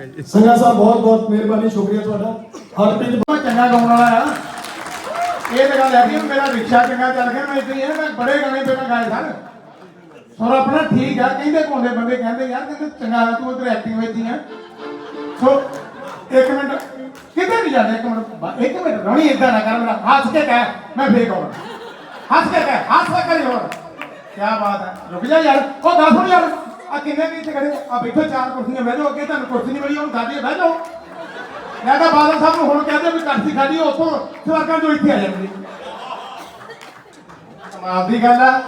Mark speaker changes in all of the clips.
Speaker 1: ਜਾਏਗਾ ਜੀ
Speaker 2: ਸੰਗਾ ਸਾਹਿਬ, ਬਹੁਤ ਬਹੁਤ ਮਿਹਰਬਾਨੀ, ਸ਼ੁਕਰੀਆ ਤੁਹਾਡਾ। ਹਰਪ੍ਰੀਤ
Speaker 3: ਮੈਂ ਚੰਗਾ ਗਾਉਣ ਵਾਲਾ ਆ। ਇਹ ਤਾਂ ਗੱਲ ਹੈ ਮੇਰਾ ਰਿਕਸ਼ਾ ਚੰਗਾ ਚੱਲ ਗਿਆ, ਮੈਂ ਇਦਾਂ ਹੀ ਆ, ਮੈਂ ਬੜੇ ਗਾਣੇ ਪਹਿਲਾਂ ਗਾਏ ਸਨ। ਸੁਰ ਆਪਣਾ ਠੀਕ ਆ, ਕਹਿੰਦੇ ਕੋਂਦੇ ਬੰਦੇ ਕਹਿੰਦੇ, ਯਾਰ ਕਹਿੰਦੇ ਚੰਗਾ ਤੂੰ ਉਧਰ ਐਕਟਿੰਗ ਵਿੱਚ ਹੀ ਆ। ਸੋ ਇੱਕ ਮਿੰਟ ਕਿਤੇ ਨਹੀਂ ਜਾਣਾ? ਇੱਕ ਮਿੰਟ ਇੱਕ ਮਿੰਟ, ਰੋਣੀ ਇਦਾਂ ਨਾ ਕਰ, ਮੇਰਾ ਹੱਸ ਕੇ ਕਹਿ, ਮੈਂ ਫੇਕ ਆਉਣਾ ਹੱਸ ਕੇ ਕਹਿ, ਹੱਸ ਕੇ ਕਰੀ ਹੋਰ। ਕੀ ਬਾਤ ਹੈ ਰੁਕ ਜਾ ਯਾਰ, ਉਹ ਦੱਸ ਹੁਣ ਯਾਰ। ਆ ਕਿੰਨੇ ਵੀ ਇੱਥੇ ਖੜੇ ਆ ਬੈਠੋ, ਚਾਰ ਕੁਰਸੀਆਂ ਬਹਿ ਜਾਓ, ਅੱਗੇ ਤੁਹਾਨੂੰ ਕੁਰਸੀ ਨਹੀਂ ਮਿਲੀ, ਹੁਣ ਦਾਦੀ ਬਹਿ ਜਾਓ। ਮੈਂ ਤਾਂ ਬਾਦਲ ਸਾਹਿਬ ਨੂੰ ਹੁਣ ਕਹਦੇ ਵੀ ਕਰਸੀ ਖਾਦੀ ਉੱਥੋਂ ਸਵਾਕਾਂ ਤੋਂ ਇੱਥੇ ਆ ਜਾਂਦੀ। ਕਮਾਲ ਦੀ ਗੱਲ ਆ।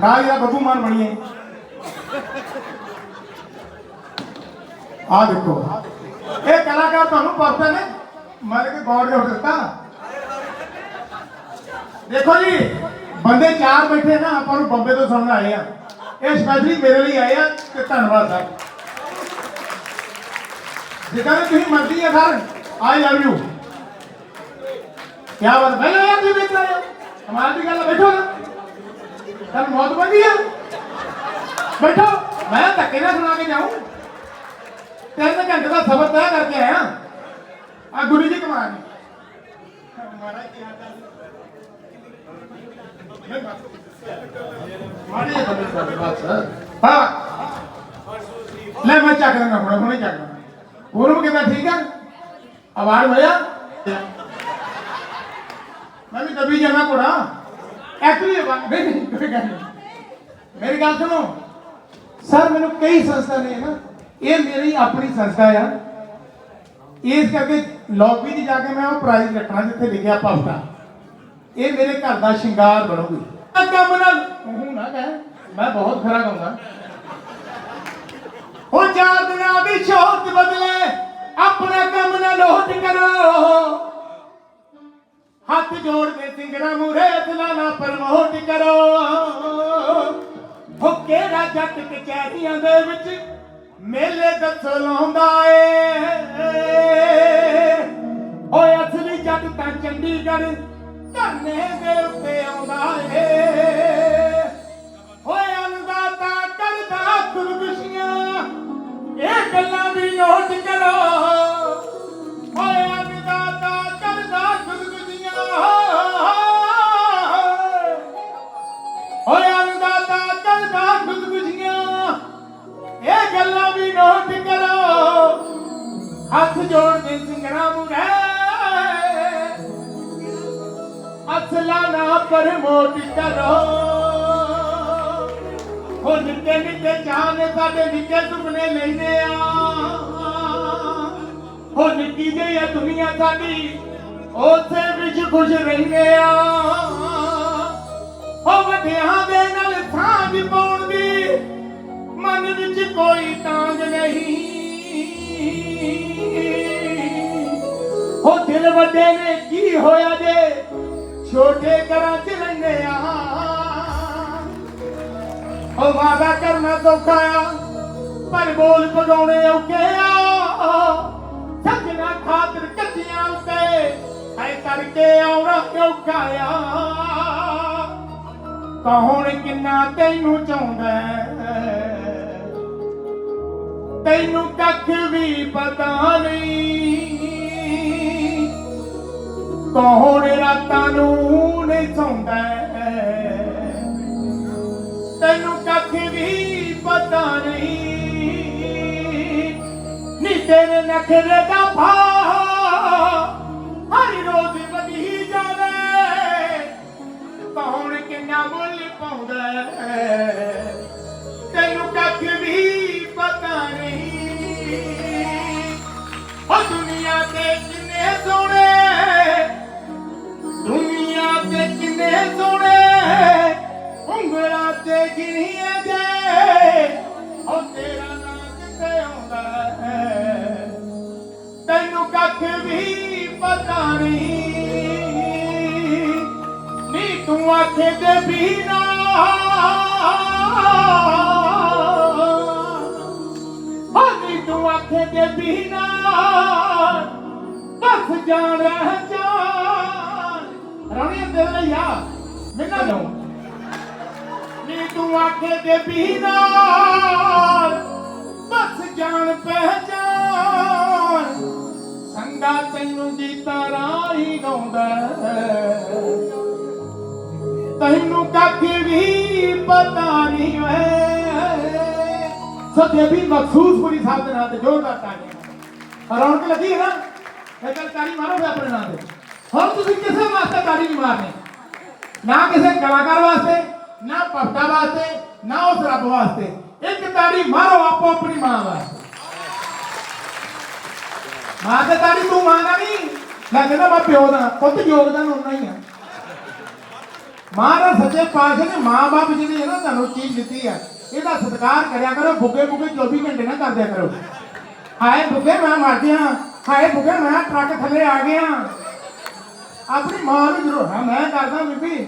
Speaker 3: ਖਾ ਲਿਆ ਬੱਬੂ ਮਾਨ ਬਣੀਏ ਆ ਦੇਖੋ। ਇਹ ਕਲਾਕਾਰ ਤੁਹਾਨੂੰ ਪਰਦੇ ਨੇ। ਮਾਰੇ ਕੇ ਗੌਰ ਦੇ ਦਿੱਤਾ। ਦੇਖੋ ਜੀ, ਬੰਦੇ ਚਾਰ ਬੈਠੇ ਨਾ, ਆਪਾਂ ਨੂੰ ਬੰਬੇ ਤੋਂ ਸੁਣਨ ਆਏ ਆ। ਇਹ ਸਪੈਸ਼ਲੀ ਮੇਰੇ ਲਈ ਆਏ ਆ ਤੇ ਧੰਨਵਾਦ ਸਰ। ਜਿੱਦਾਂ ਦੀ ਤੁਸੀਂ ਮਰਜ਼ੀ ਹੈ ਸਰ ਆਈ ਲਵ ਯੂ ਕੀ ਬਾਤ ਬੈਠੋ ਯਾਰ ਤੁਸੀਂ ਬੈਠ ਰਹੇ ਹੋ ਕਮਾਲ ਗੱਲ ਬੈਠੋ ਨਾ। ਤੁਹਾਨੂੰ ਮੌਤ ਬੰਦੀ ਆ। ਬੈਠੋ, ਮੈਂ ਧੱਕੇ ਨਾਲ ਸੁਣਾ ਕੇ ਜਾਊਂ। ਤਿੰਨ ਘੰਟੇ ਦਾ ਸਬਰ ਤੈਅ ਕਰਕੇ ਆਇਆ। ਆ ਗੁਰੂ ਜੀ ਕਮਾਲ ਮਹਾਰਾਜ ਕੀ ਹਾਲ ਚਾਲ ਮਾੜੀ ਜਿਹੀ ਗੱਲ ਕਰ ਬਸ ਹਾਂ ਲੈ ਮੈਂ ਚੱਕ ਲੈਣਾ ਹੁਣ ਹੁਣੇ ਚੱਕ ਲੈਣਾ ਪੂਰਬ ਕਿਦਾਂ ਠੀਕ ਆ ਆਵਾਜ਼ ਹੋਇਆ ਮੈਂ ਵੀ ਦਬੀ ਜਾਣਾ ਕੋੜਾ ਐਕਚੁਅਲੀ ਨਹੀਂ ਨਹੀਂ ਕੋਈ ਗੱਲ ਨਹੀਂ ਮੇਰੀ ਗੱਲ ਸੁਣੋ ਸਰ ਮੈਨੂੰ ਕਈ ਸੰਸਥਾ ਨੇ ਨਾ ਇਹ ਮੇਰੀ ਆਪਣੀ ਸੰਸਥਾ ਆ ਇਸ ਕਰਕੇ ਲੌਬੀ 'ਚ ਜਾ ਕੇ ਮੈਂ ਇਹ ਮੇਰੇ ਘਰ ਦਾ ਸ਼ਿੰਗਾਰ ਬਣੂਗੀ। ਆ ਕੰਮ ਨਾਲ ਉਹ ਨਾ ਕਹਿ, ਮੈਂ ਬਹੁਤ ਖਰਾ ਗਾਉਂਦਾ। ਹੋ ਚਾਰ ਦੀ ਸ਼ੋਹਰਤ ਬਦਲੇ ਆਪਣਾ ਕੰਮ ਨਾ ਲੋਟ ਕਰੋ। ਹੱਥ ਜੋੜ ਕੇ ਸਿੰਗਰਾ ਮੂਰੇ ਨਾ ਪ੍ਰਮੋਟ ਕਰੋ। ਹੋ ਕਿਹੜਾ ਜੱਟ ਕਚਹਿਰੀਆਂ ਦੇ ਵਿੱਚ ਮੇਲੇ ਦੱਸੋ ਲਾਉਂਦਾ ਏ। ਓਏ ਅਸਲੀ ਜੱਟ ਤਾਂ ਚੰਡੀਗੜ੍ਹ ਧਰਨੇ ਦੇ ਉੱਤੇ ਆਉਂਦਾ ਏ। ਪ੍ਰਮੋਟ ਕਰੋ ਹੋ ਨਿੱਕੇ ਨਿੱਕੇ ਚਾਹਨੇ ਸਾਡੇ ਨਿੱਕੇ ਸੁਪਨੇ ਲੈਨੇ ਆ। ਹੋ ਨਿੱਕੀ ਜਿਹੀ ਆ ਦੁਨੀਆ ਸਾਡੀ ਉਸੇ ਵਿੱਚ ਖੁਸ਼ ਰਹਿੰਦੇ ਆ। ਹੋ ਵੱਡਿਆਂ ਦੇ ਨਾਲ ਥਾਂ ਵੀ ਪਾਉਣ ਦੀ ਮਨ ਵਿੱਚ ਕੋਈ ਤਾਂਗ ਨਹੀਂ। ਹੋ ਦਿਲ ਵੱਡੇ ਨੇ, ਕੀ ਹੋਇਆ ਜੇ? ਛੋਟੇ ਘਰਾਂ ਚ ਰਹਿੰਦੇ ਆ। ਉਹ ਵਾਦਾ ਕਰਨਾ ਸੌਖਾ ਆ, ਪਰ ਬੋਲ ਪਗਾਉਣੇ ਔਖੇ ਆ। ਸੱਜਣਾ ਖਾਤਰ ਕੱਚੀਆਂ ਉੱਤੇ ਐ ਕਰਕੇ ਆਉਣਾ ਔਖਾ ਆ। ਹੁਣ ਕਿੰਨਾ ਤੈਨੂੰ ਚਾਹੁੰਦਾ ਤੈਨੂੰ ਕੱਖ ਵੀ ਪਤਾ ਨਹੀਂ। ਕੌਣ ਰਾਤਾਂ ਨੂੰ ਨਹੀਂ ਸੌਂਦਾ? ਤੈਨੂੰ ਕੱਖ ਵੀ ਪਤਾ ਨਹੀਂ, ਨੀ ਤੇਰੇ ਨਖਰੇ ਦਾ ਭਾ ਤੂੰ ਆਖੇ ਤੇ ਬੀਨਾ। ਨਾ ਤੂੰ ਆਖੇ ਤੇ ਵੀ ਨਾ ਬਸ ਜਾਣ ਰਹਿ ਜਾਣ। ਰਾਣੀ ਦਿਲ ਲਈ ਆ। ਮੈਨਾਂ ਨੀ ਤੂੰ ਆਖੇ ਤੇ ਵੀ ਨਾ ਬਸ ਜਾਣ ਪਹਿਚਾਨ ਮੁੰਡਾ ਤੈਨੂੰ ਗੀਤਾਂ ਰਾਹੀਂ ਗਾਉਂਦਾ ਤੈਨੂੰ ਕੱਖ ਵੀ ਪਤਾ ਨਹੀਂ ਓਏ। ਸਦੇ ਵੀ ਮਖਸੂਸ ਪੂਰੀ ਸਾਹਿਬ ਦੇ ਨਾਂ ਤੇ ਜੋਰਦਾਰ ਤਾੜੀਆਂ ਰੌਣਕ ਲੱਗੀ ਹੈ ਨਾ? ਇਹ ਗੱਲ ਤਾੜੀ ਮਾਰੋ ਆਪਣੇ ਨਾਂ ਤੇ। ਹੁਣ ਤੁਸੀਂ ਕਿਸੇ ਵਾਸਤੇ ਤਾੜੀ ਨਹੀਂ ਮਾਰਨੀ। ਨਾ ਕਿਸੇ ਕਲਾਕਾਰ ਵਾਸਤੇ, ਨਾ ਭਗਤਾ ਵਾਸਤੇ, ਨਾ ਉਸ ਰੱਬ ਵਾਸਤੇ। ਇੱਕ ਤਾੜੀ ਮਾਰੋ ਆਪੋ ਆਪਣੀ ਮਾਂ ਵਾਸਤੇ। ਮਾਂ ਤੇ ਤਾੜੀ ਤੂੰ ਮਾਂ ਦਾ ਨਹੀਂ ਲੱਗਦਾ ਮੈਂ ਪਿਓ ਦਾ, ਪੁੱਤ ਯੋਗਦਾਨ ਉਹਨਾਂ ਹੀ ਆ। ਮਾਂ ਦਾ ਸੱਚੇ ਪਾਤਸ਼ਾਹ ਨੇ ਮਾਂ ਬਾਪ ਜਿਹੜੀ ਹੈ ਨਾ ਤੁਹਾਨੂੰ ਚੀਜ਼ ਦਿੱਤੀ ਆ ਇਹਦਾ ਸਤਿਕਾਰ ਕਰਿਆ ਕਰੋ ਬੁੱਗੇ ਬੁੱਗੇ 24 ਘੰਟੇ ਨਾ ਕਰਦਿਆ ਕਰੋ। ਹਾਏ ਬੁੱਗੇ ਮੈਂ ਮਰ ਗਿਆ। ਹਾਏ ਬੁੱਗੇ ਮੈਂ ਟਰੱਕ ਥੱਲੇ ਆ ਗਿਆ। ਆਪਣੀ ਮਾਂ ਨੂੰ ਜ਼ਰੂਰ ਹਾਂ ਮੈਂ ਕਰਦਾ ਬੀਬੀ।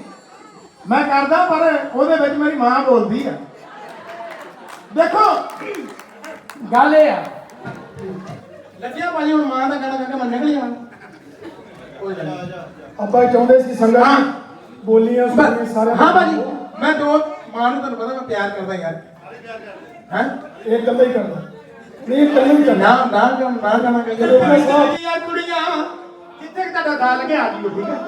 Speaker 3: ਮੈਂ ਕਰਦਾ ਪਰ ਉਹਦੇ ਵਿੱਚ ਮੇਰੀ ਮਾਂ ਬੋਲਦੀ ਆ। ਦੇਖੋ ਗੱਲ ਇਹ ਆ। ਲੱਗਿਆ ਭਾਜੀ ਹੁਣ ਮਾਂ ਦਾ ਕਹਿਣਾ ਕਰਕੇ ਮੈਂ ਨਿਕਲ ਜਾਵਾਂ ਕੋਈ ਨਹੀਂ।
Speaker 2: ਆਪਾਂ ਇਹ ਚਾਹੁੰਦੇ ਸੀ ਸੰਗਤ
Speaker 3: ਹਾਂ।
Speaker 2: ਬੋਲੀਆਂ ਸੁਣੀਆਂ ਸਾਰੇ
Speaker 3: ਹਾਂ ਭਾਜੀ ਮੈਂ ਦੋ ਮਾਂ ਨੂੰ ਤੁਹਾਨੂੰ ਪਤਾ ਮੈਂ ਪਿਆਰ ਕਰਦਾ ਯਾਰ। ਹੈ?
Speaker 2: ਇਹ ਇਕੱਲਾ ਹੀ ਕਰਦਾ। ਨਹੀਂ ਇਹ ਇਕੱਲਾ ਹੀ ਕਰਦਾ।
Speaker 3: ਨਾ ਨਾ ਕਿਉਂ ਨਾ ਜਾਣਾ
Speaker 2: ਸਾਹਿਬ।
Speaker 3: ਯਾਰ ਕੁੜੀਆਂ ਕਿੱਥੇ ਕੁ ਤੁਹਾਡਾ ਦਾ ਲੱਗਿਆ ਆ ਜੀਓ ਠੀਕ ਹੈ?